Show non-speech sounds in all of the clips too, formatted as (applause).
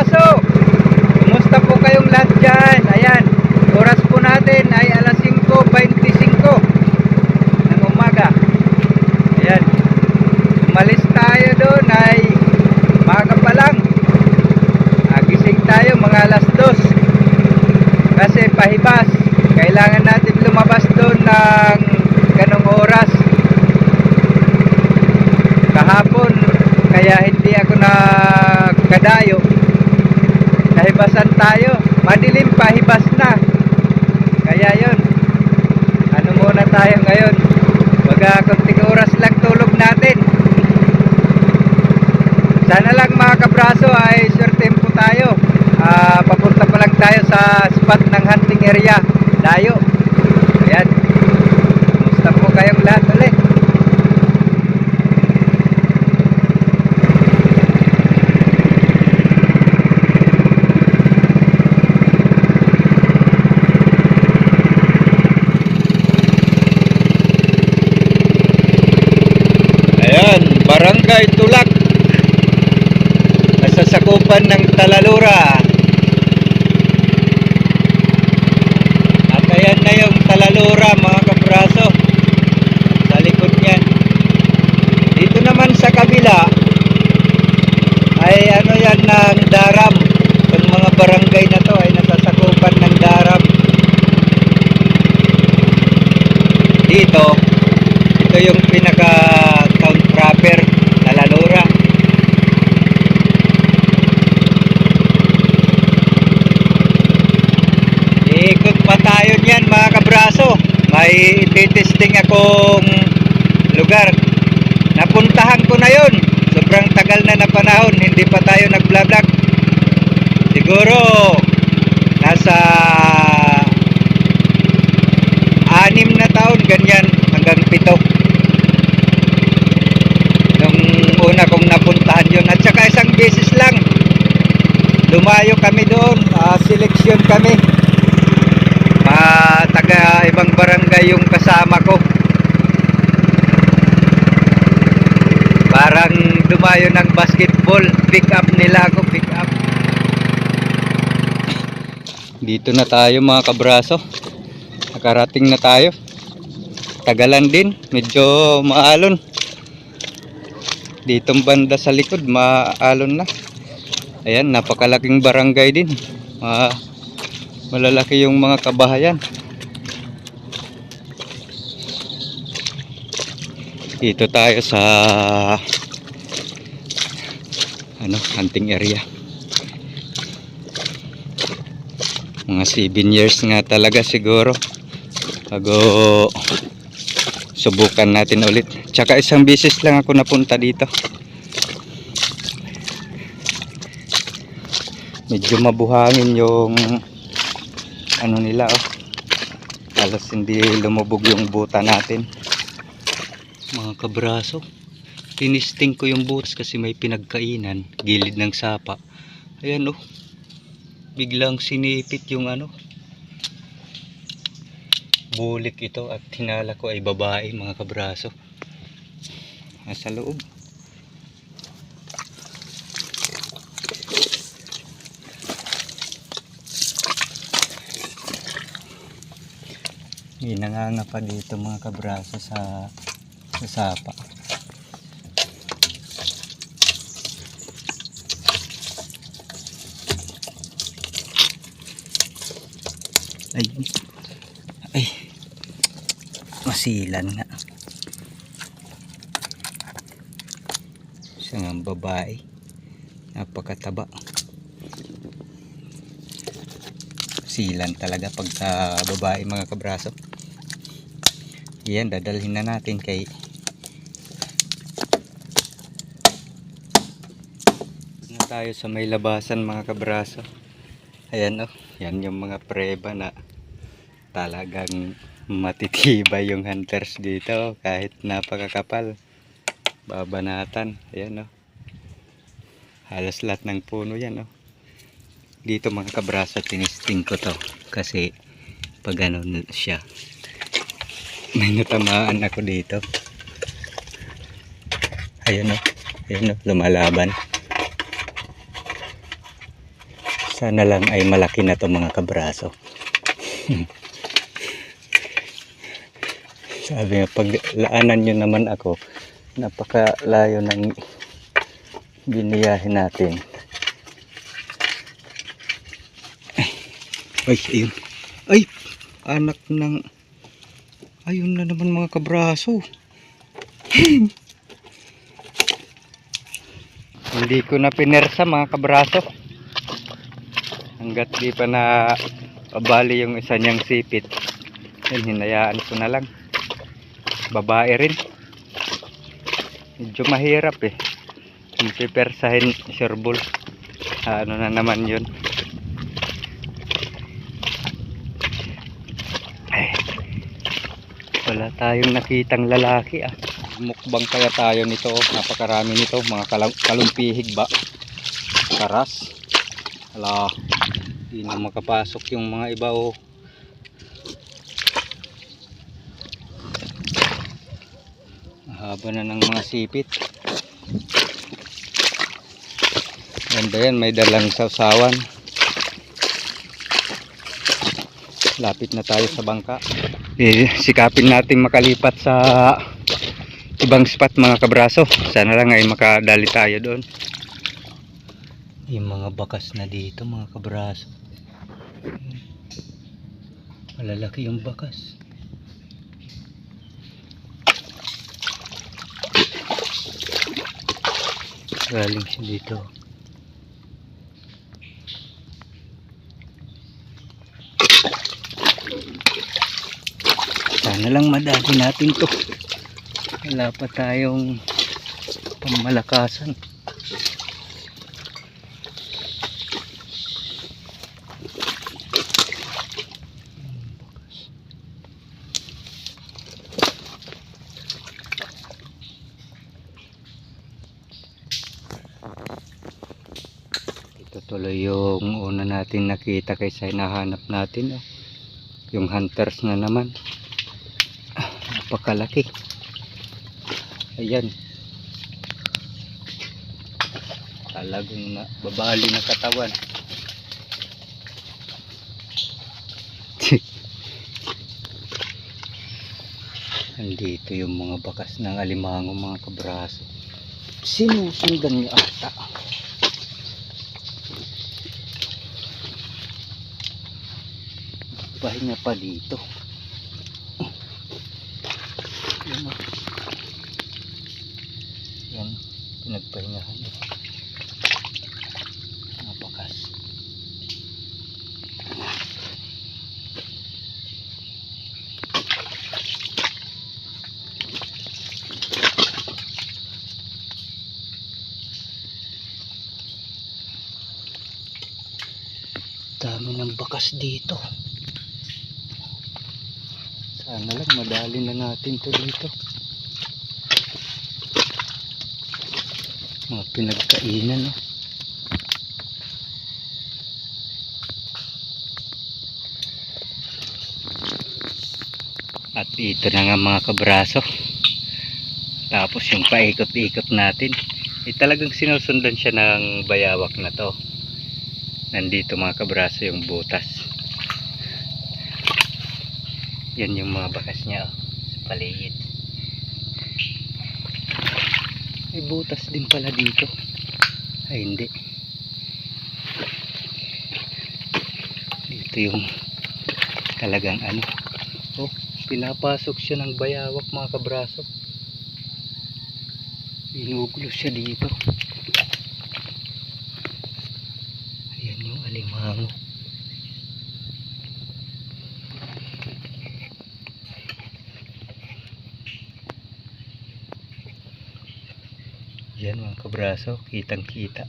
kabraso! Kumusta po kayong lahat dyan? Ayan, oras po natin ay alas 5.25 ng umaga. Ayan, umalis tayo doon ay maga pa lang. Agising tayo mga alas 2. Kasi pahibas, kailangan natin lumabas doon ng ganong oras. Kahapon, kaya hindi ako nagkadayo. Tayo. Madilim pa, hibas na. Kaya yon. Ano muna tayo ngayon? Baga konting oras lang tulog natin. Sana lang mga kabraso ay sure tempo tayo. Ah, papunta pa lang tayo sa spot ng hunting area. Dayo. Ayan. Kumusta po kayong lahat ulit? Ayan, Barangay Tulak. Nasa sakupan ng Talalura. At ayan na yung Talalura mga kabraso. Sa likod niyan. Dito naman sa kabila ay ano yan ng Daram. Itong mga barangay na to ay nasa sakupan ng Daram. Dito, ito yung pinaka town proper Talalura Ikot pa tayo niyan mga kabraso May titesting akong lugar. Napuntahan ko na yon Sobrang tagal na na panahon Hindi pa tayo nag-vlog Siguro Nasa Anim na taon ganyan Hanggang pito. Nung una kong napuntahan yun. At saka isang beses lang Lumayo kami doon ah, Seleksyon kami mga taga ibang barangay yung kasama ko. Parang dumayo ng basketball. Pick up nila ako pick up. Dito na tayo mga kabraso. Nakarating na tayo. Tagalan din. Medyo maalon. Ditong banda sa likod maalon na. Ayan napakalaking barangay din. Mga malalaki yung mga kabahayan dito tayo sa ano hunting area. Mga 7 years nga talaga siguro bago subukan natin ulit. Tsaka isang beses lang ako napunta dito. Medyo mabuhangin yung ano nila oh. Halos hindi lumubog yung buta natin mga kabraso. Tinisting ko yung butas kasi may pinagkainan gilid ng sapa. Ayan oh. Biglang sinipit yung ano. Bulik ito at hinala ko ay babae mga kabraso. Nasa loob. May nanganga pa dito mga kabraso sa sa sapa. Ay. Ay. Masilan nga. Siya nga babae. Napakataba. Silan talaga pagka babae mga kabraso. Yan, dadalhin na natin kay tayo sa may labasan mga kabraso. Ayan oh, yan yung mga preba na talagang matitibay yung hunters dito kahit napakakapal. Babanatan, ayan oh. Halos lahat ng puno yan oh. Dito mga kabraso tinisting ko to kasi pag ano siya may natamaan ako dito ayan o ayan o lumalaban Sana lang ay malaki na to mga kabraso. (laughs) Sabi nga, pag laanan nyo naman ako, napakalayo ng biniyahin natin. Ay, ayun. Ay, anak ng... Ayun na naman mga kabraso. (laughs) Hindi ko na pinersa mga kabraso. Hanggat di pa na pabali yung isa niyang sipit. Yun, hinayaan ko na lang. Babae rin. Medyo mahirap eh. Pipersahin Sir Bull. Ano na naman yun. Ay, wala tayong nakitang lalaki ah. Mukbang kaya tayo nito. Napakarami nito. Mga kalumpihig ba? Karas. Ala, hindi na makapasok yung mga iba oh. Haba na ng mga sipit. Ganda yan, may dalang sausawan. Lapit na tayo sa bangka. Eh, sikapin nating makalipat sa ibang spot mga kabraso. Sana lang ay makadali tayo doon. Yung mga bakas na dito mga kabraso. Malalaki yung bakas. Galing siya dito. Sana lang madali natin to. Wala pa tayong pamalakasan. Ito tuloy yung una natin nakita kaysa hinahanap natin. Oh. Yung hunters na naman. Napakalaki. Ayan. Talagang na, babali na katawan. (laughs) Andito yung mga bakas ng alimango mga kabraso. Sinusundan niya ata. Pahinga pa dito. Yan o. Yan. Pinagpahingahan. Mga bakas. Dami ng bakas dito. Sana lang madali na natin to dito. Mga pinagkainan no. At ito na nga mga kabraso. Tapos yung paikot-ikot natin. Eh talagang sinusundan siya ng bayawak na to. Nandito mga kabraso yung butas. Yan yung mga bakas niya oh, sa paligid. May butas din pala dito. Ay hindi. Dito yung talagang ano. Oh, pinapasok siya ng bayawak mga kabraso. Inugulo siya dito. Ayan yung alimango. Yan mga kabraso, kitang kita.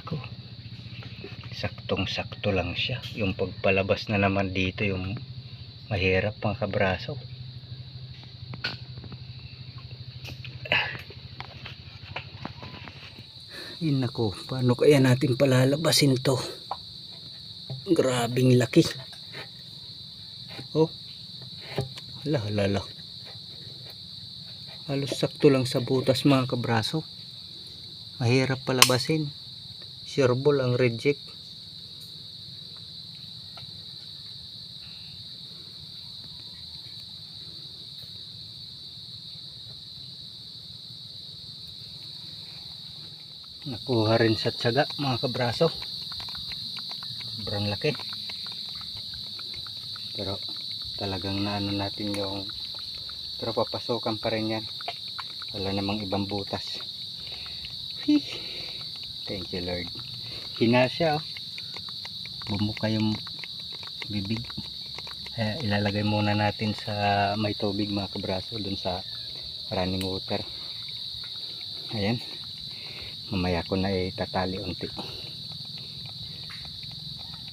Ako, saktong sakto lang siya. Yung pagpalabas na naman dito yung mahirap mga kabraso. Yun nako, paano kaya natin palalabasin to? Grabing laki. Oh. Hala, hala, hala. Halos sakto lang sa butas mga kabraso. Mahirap palabasin. Sure ball ang reject. Nakuha rin sa tiyaga mga kabraso. Sobrang laki. Pero talagang naano natin yung pero papasukan pa rin yan. Wala namang ibang butas. Thank you Lord. Hina siya oh. Bumuka yung bibig. Kaya ilalagay muna natin sa may tubig mga kabraso dun sa running water. Ayan. Mamaya ko na itatali unti.